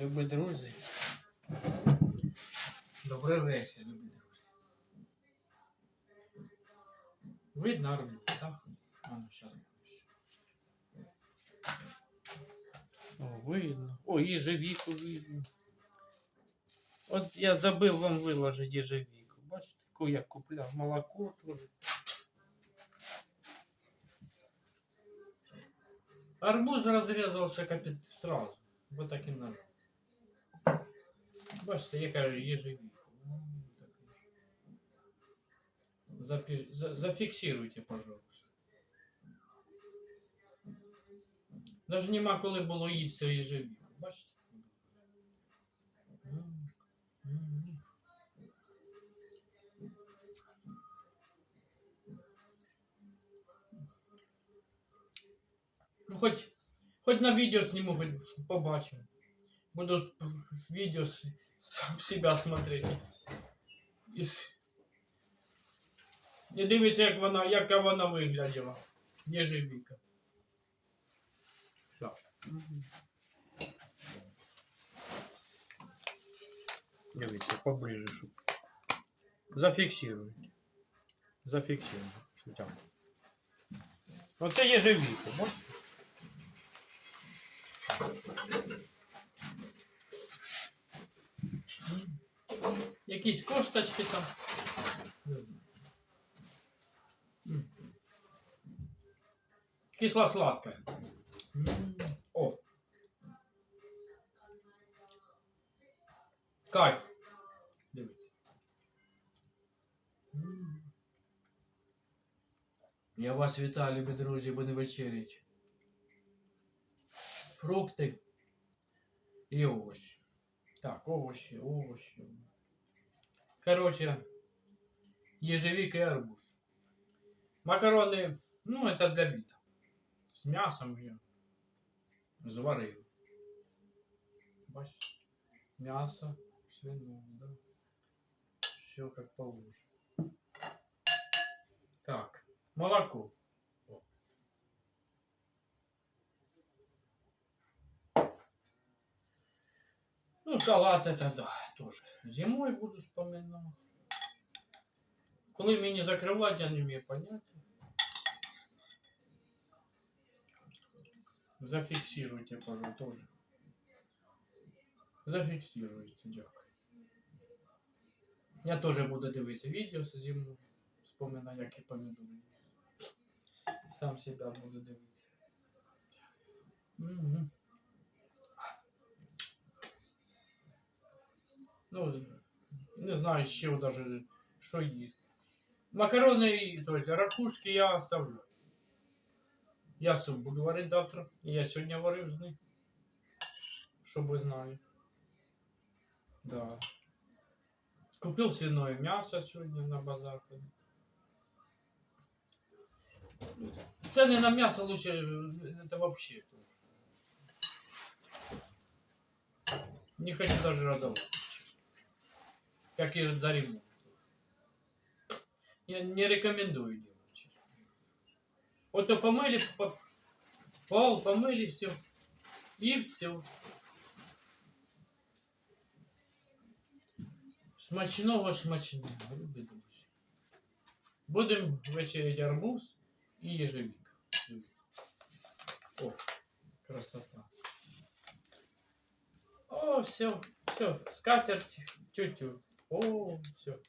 Любі друзі. Добрий вечір, любі друзі. Видно арбуз, так? А ну сейчас. О, видно. О, ежевіку видно. От я забив вам виложити ежевіку. Бачите, яку я купляв. Молоко теж. Арбуз разрезался капит сразу. Вот таким ножом. Бачите, я кажу, ежевіку. М, такий. Запи- за- Зафіксируйте, пожалуйста. Даже нема коли було їсти ежевіку. Бачите? Ну, хоч, хоч на відео зніму, хоч побачимо. Буду с- сам себя смотреть. І, с- і дивіться, як вона, яка вона вигляділа. Єжевіка. Все. Дивіться, поближе, щоб. Зафіксируйте. Зафіксируйте. Що там. Оце єжевіка, бачите? Якісь косточки там. М. Кисло-сладкое. М, О. Кайф. Дивіться. М. Я вас вітаю, любі друзі, буде вечерять. Фрукти і овочі. Так, овощи, овощи. Короче, ежевика и арбуз. Макароны, ну, это для вида. С мясом я заварил. Мясо, свиное, да. Все как положено. Так, молоко. Ну, салат это да, тоже. Зимой буду вспоминать. Коли мені закривати, я не маю поняття. Зафіксируйте, пожалуйста, тоже. Зафіксируйте, дякую. Я теж буду дивитися відео з зимою. Вспоминаю, які помідори. Сам себе буду дивитися. Угу. Ну, не знаю, з чого даже, що їсть. Макароны, то есть ракушки я оставлю. Я суп буду варить завтра. І я сьогодні варив з них. Щоб ви знали. Да. Купил свиное мясо сегодня на базар. ходил. Цены на мясо лучше, э, это вообще. Не хочу даже разговаривать. Как и за ремонт. Я не рекомендую делать. честно. Вот то помыли, по- пол помыли, все. И все. Смачного смачного, любі друзі. Будемо вечерять арбуз і ежевіка. О, красота. О, все, все, скатерть, тютю. О, все.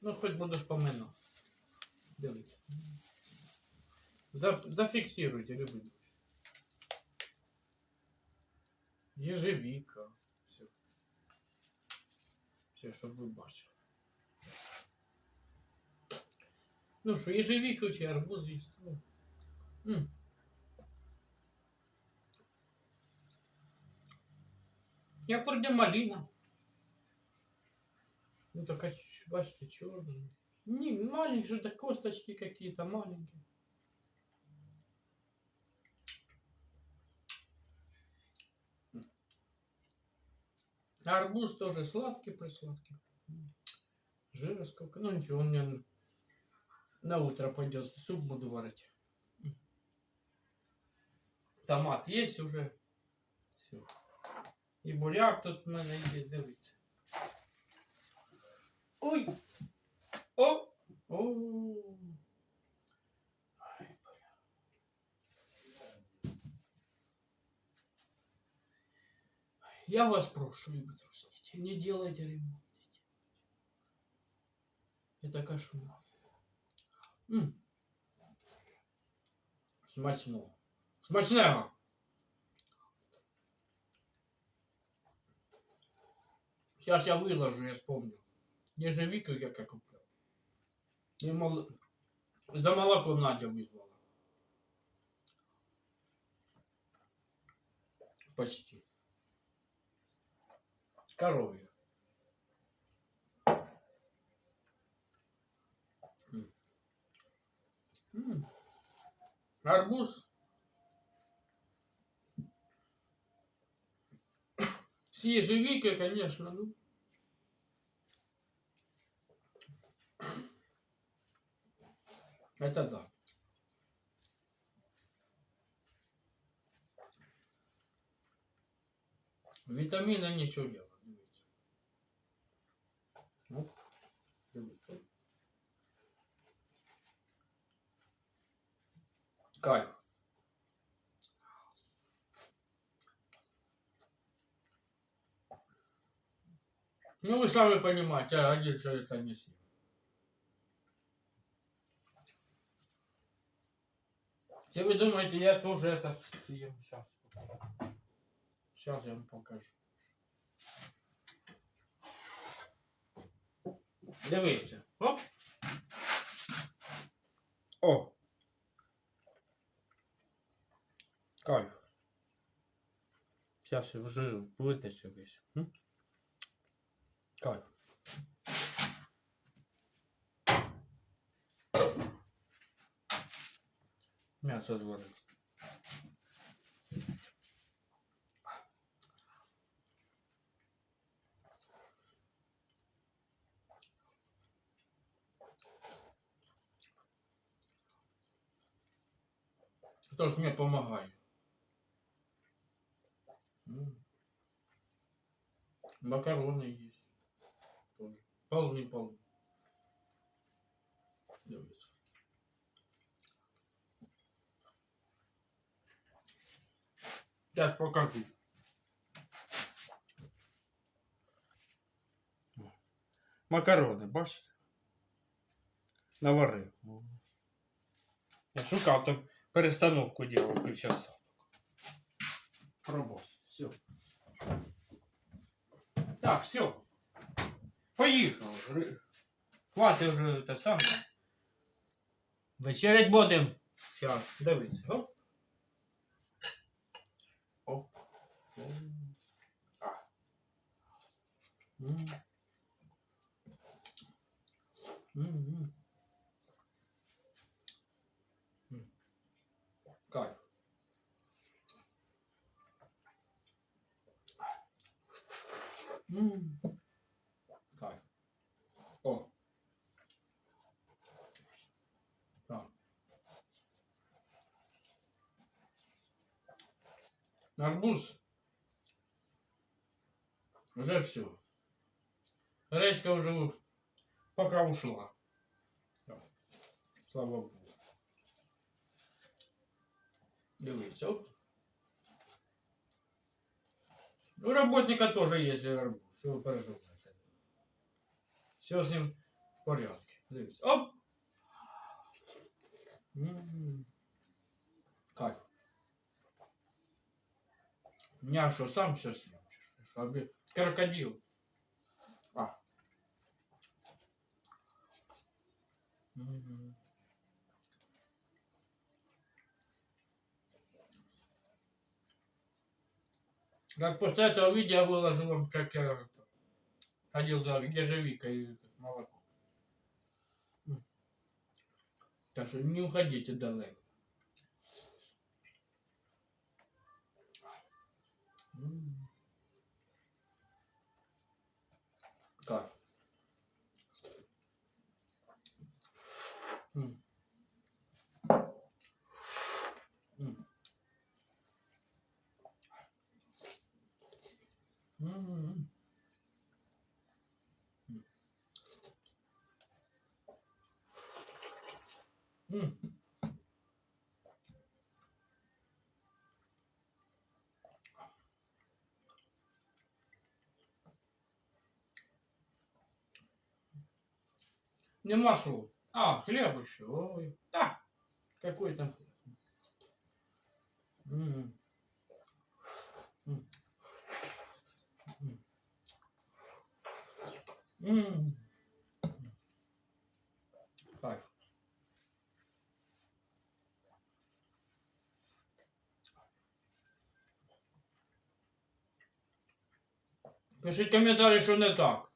Ну, хоч буду вспоминати. Дивіться. За, зафіксируйте, любі друзі. Ежевіка. Все. Все, щоб ви бачили. Ну що, ежевіка чи арбуз? Ну. М. Як вроде малина. Ну так, а ч- бачите, черный. Не, маленькие, да косточки какие-то маленькие. Арбуз тоже сладкий, присладкий. Жира сколько. Ну ничего, он мне на утро пойдет. Суп буду варить. Томат есть уже. Все. І буряк тут в мене є, дивіться. Ой! О! О! Я вас прошу, не не делайте ремонт. Это кошмар. М. Смачно. Смачного! Сейчас я выложу, я вспомнил. Ежевику как я купил. И мол... За молоком Надя вызвала. Почти. М. Арбуз. С ежевикой, конечно, ну. Это да. Витамины ничего делать. Дивіться. Оп. Дивіться. Ну, вы сами понимаете, а один человек это не съел. Если вы думаете, я тоже это съем сейчас. Сейчас я вам покажу. Дивіться. Оп. О. Кайф. Я вже витащу весь. Кайф. М'ясо зварив. Хто ж мені допомагає? М. Макароны есть. Тоже. Полный полный. Дивіться. Сейчас покажу. Макарони, бачите? Наварив. Я шукав там перестановку делал півчаса. Пробував. Все. Так, все. Поїхав. Хватить вже те саме. Вечерять будем. Сейчас, дивіться. М. А. М. М, м. М. Кайф. М. Кайф. О. Так. Уже все. Речка уже пока ушла. Слава Богу. Дивіться. У работника тоже есть арбуз. Что вы переживаете? Все с ним в порядке. Дивіться. Оп! М. Кайф. Что, сам все съем? Крокодил. А. Мгм. Как после этого видео выложу вам, как я ходил за ежевикой и молоко. Так что не уходите далеко. М. Как? М. М. М. М. Нема шо. А, хлеб еще. Ой. Да. Какой там хлеб? М. М. Так. Пишіть коментарі, що не так.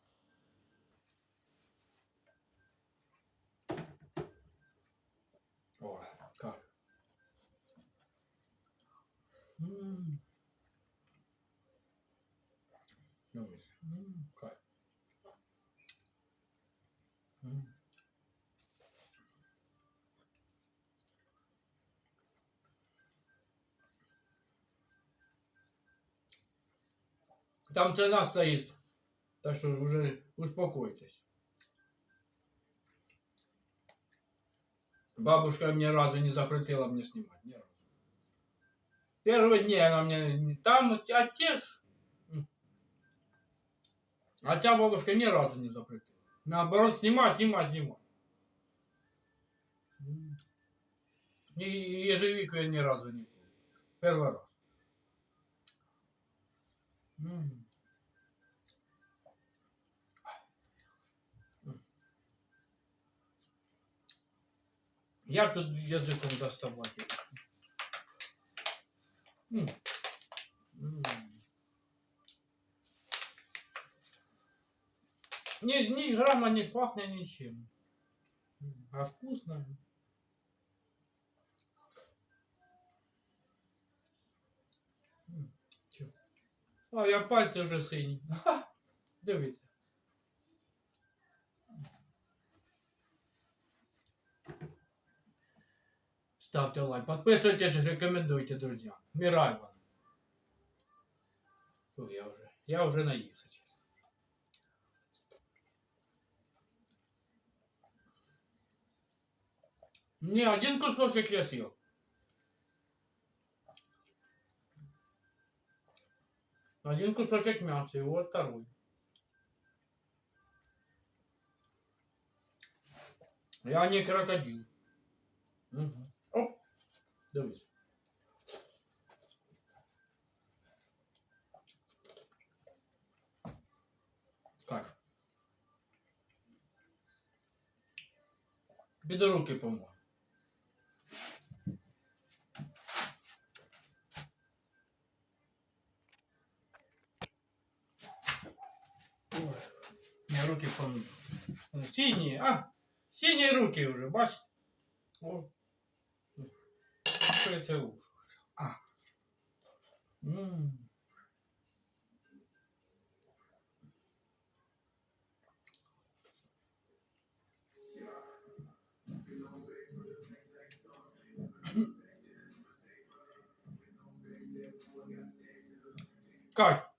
Там цена стоит. Так что уже успокойтесь. Бабушка мне разу не запретила мне снимать. Ни разу. Первые дни она мне там отец. А ця бабушка ни разу не запретила. Наоборот, снимай, снимай, снимай. И ежевику я ни разу не. Первый раз. М. Як тут язиком доставати? М. М. Ни, ни грамма не пахнет ничем. М. А вкусно. М. А, я пальці вже сині. Ха! Ставьте лайк, подписывайтесь, рекомендуйте, друзья. Мирай вам. Ой, я уже, я уже наелся. честно. Не, один кусочек я съел. Один кусочек мяса, и вот второй. Я не крокодил. Мгм. Дивись. Кайф. Піди руки помой. Ой, Я руки помою. Синие, а? Синие руки уже, бачите? О. Це уж? А. М. Как? М.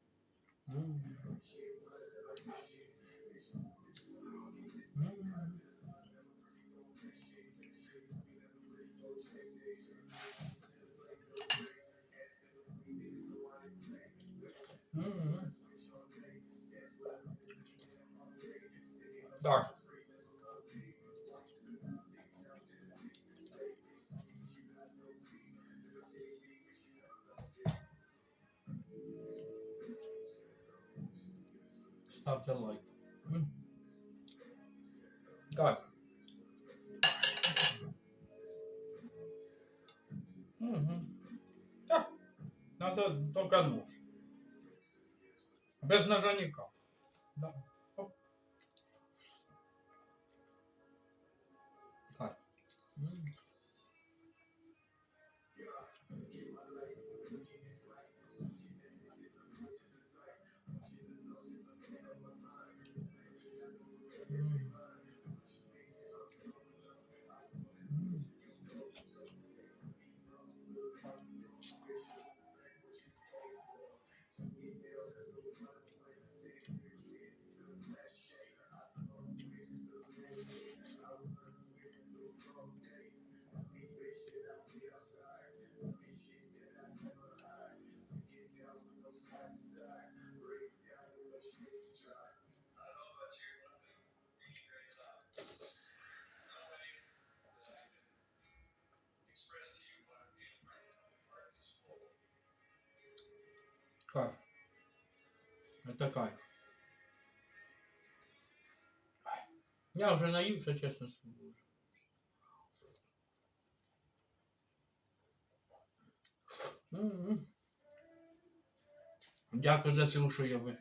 Так. Ставьте лайк. Так. Мгм. Так. Надо только нож. Без ножа никак. Да. Така. Я вже наївся, чесно. М-м. Дякую за силу, що я ви-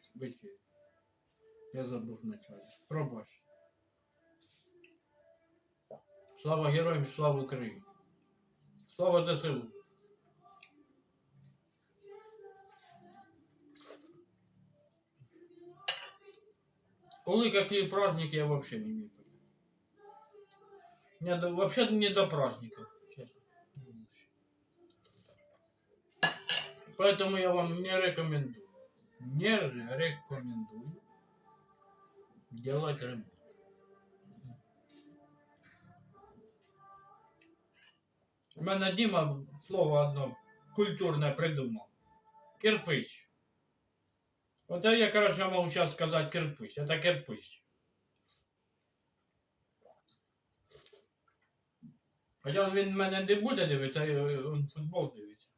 Я забув вначале. Пробач. Слава героям, слава Україні. Слава ЗСУ. Коли какие праздники, я вообще не имею понятия. До- вообще не до праздников, честно. Поэтому я вам не рекомендую. Не рекомендую делать ремонт. У мене Діма слово одно культурне придумав. Кирпич. Вот это я короче, я могу сейчас сказать кирпич. Это кирпич. Хотя он меня мене не буде дивитися, он футбол дивиться.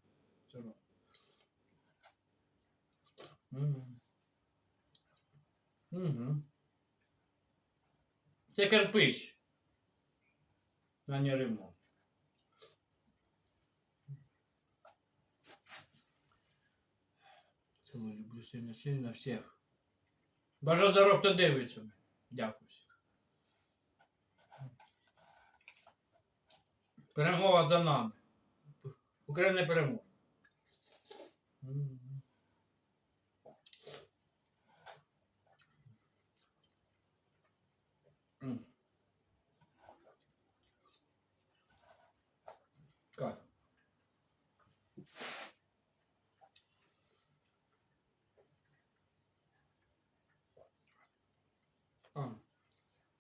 Угу. Угу. Це кирпич. На не ремонт. Целую сильно, сильно всіх. Бажаю заробто дивиться. мене. Дякую всім. Перемога за нами. Україна перемога.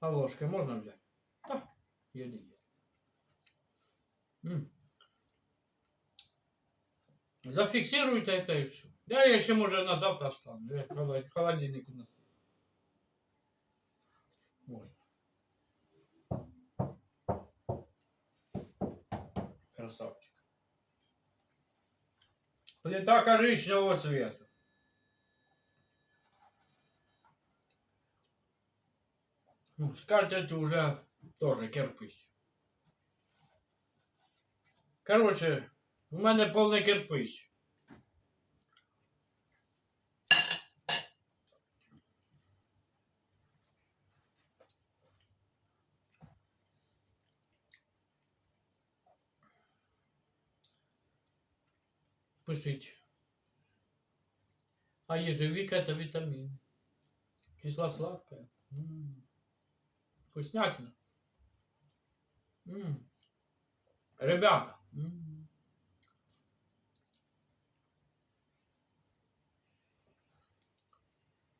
А ложкой можно взять? Да, еле-еле. М. Зафиксируйте это и все. Да, я еще, может, на завтра остану. Я холодильник у нас. Ой. Красавчик. Плита коричневого цвета. Скатерть уже тоже кирпич. Короче, у мене повний кирпич. Пишіть. А ежевика это витамин. Кисло-сладкая. М. Вкуснятина. М. Ребята.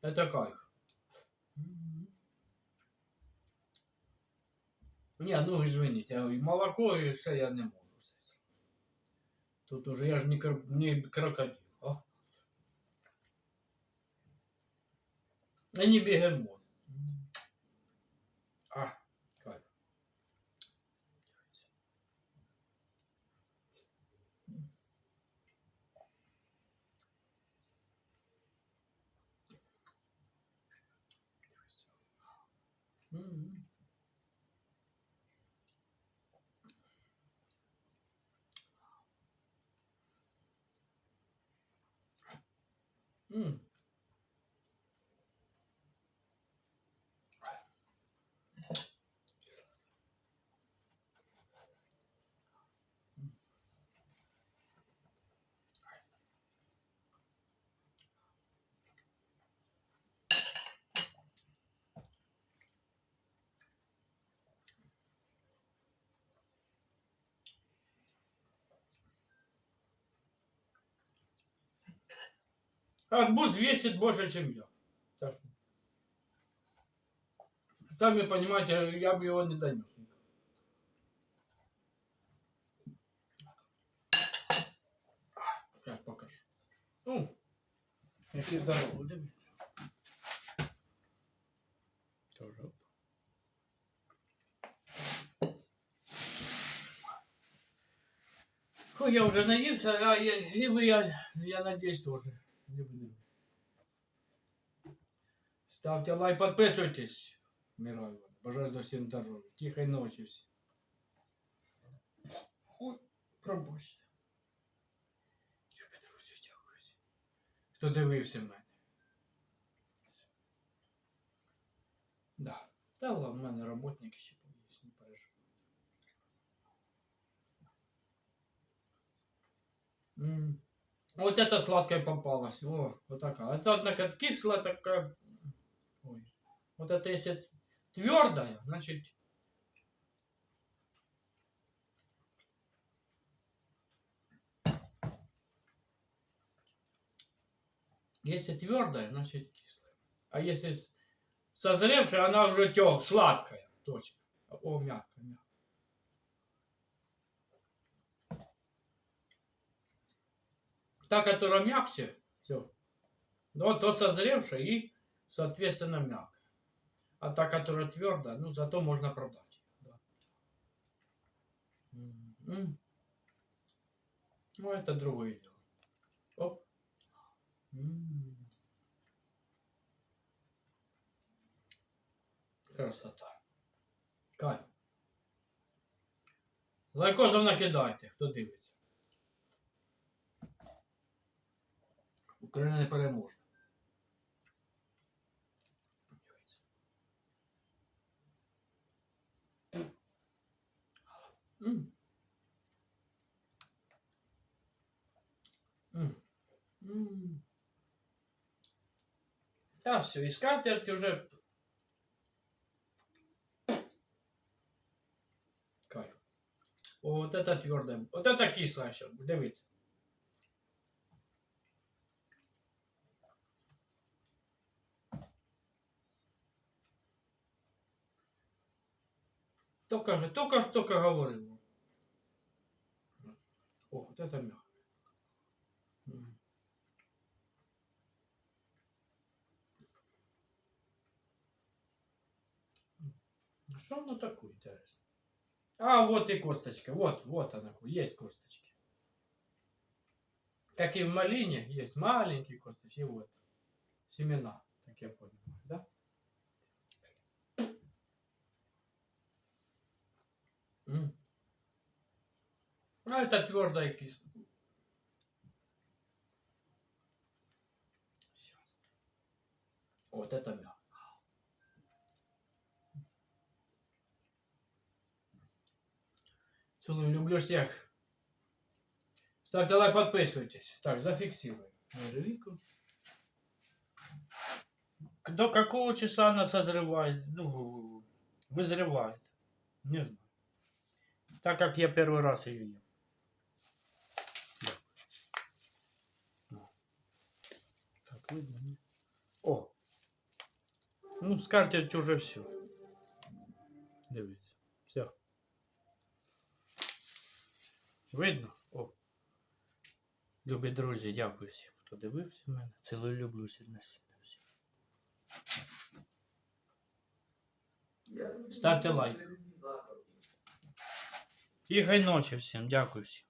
Это кайф. Не, ну извините, а и молоко и все я не можу. Тут уже я ж не, кр... не крокодил. А? И не бегемот. М. А, кайф. М. М. Арбуз весит больше, чем я. Так Сами понимаете, я бы его не донес. Сейчас покажу. Ну, здоровий, дивіться. Тоже. Фу, я уже наелся, а я, и вы, я, я надеюсь, тоже не буду. Ставте лайк, підписуйтесь. Мираю. Бажаю до всім здоров'я. Тихої ночі всім. Ой, пробачте. Любі друзі, дякую. всім, Хто дивився мене. Да. Та ладно, в мене роботники ще поїсть, не переживай. М. Вот это сладкая попалась. О, вот такая. Это, однако, кислая такая. Ой. Вот это если твердая, значит... Если твердая, значит кислая. А если созревшая, она уже тек, сладкая. Точно. О, мягкая, мягкая. Та, которая мягче, все. Вот то созревшая и, соответственно, мягкая. А та, которая твердая, ну, зато можно продать. Да. М. Ну, это другое дело. Оп. М. Красота. Кайф. Лайкозов накидайте, хто дивиться. Україна не переможна. Mm. Mm. Та все, іскав тяжкі вже. Кайф. О, от це тверде. От це кисло сейчас, Дивіться. Только, только, только говорил. О, вот это мягко. А Что оно такое, интересно? А, вот и косточка. Вот, вот она, есть косточки. Как и в малине, есть маленькие косточки, и вот. Семена, так я понял, да? А это твердая кислая. Вот это мягко. Целую, люблю всех. Ставьте лайк, подписывайтесь. Так, зафиксируем. До какого часа она созревает? Ну, вызревает. Не знаю. Так как я первый раз ее ем. Так, видно? О! Ну, скатерть уже все. Дивіться. Все. Видно? О. Любі друзі, дякую всім, хто дивився мене. Цілую люблю всіх на всіх. Ставте лайк. Тихої ночі всім, дякую всім.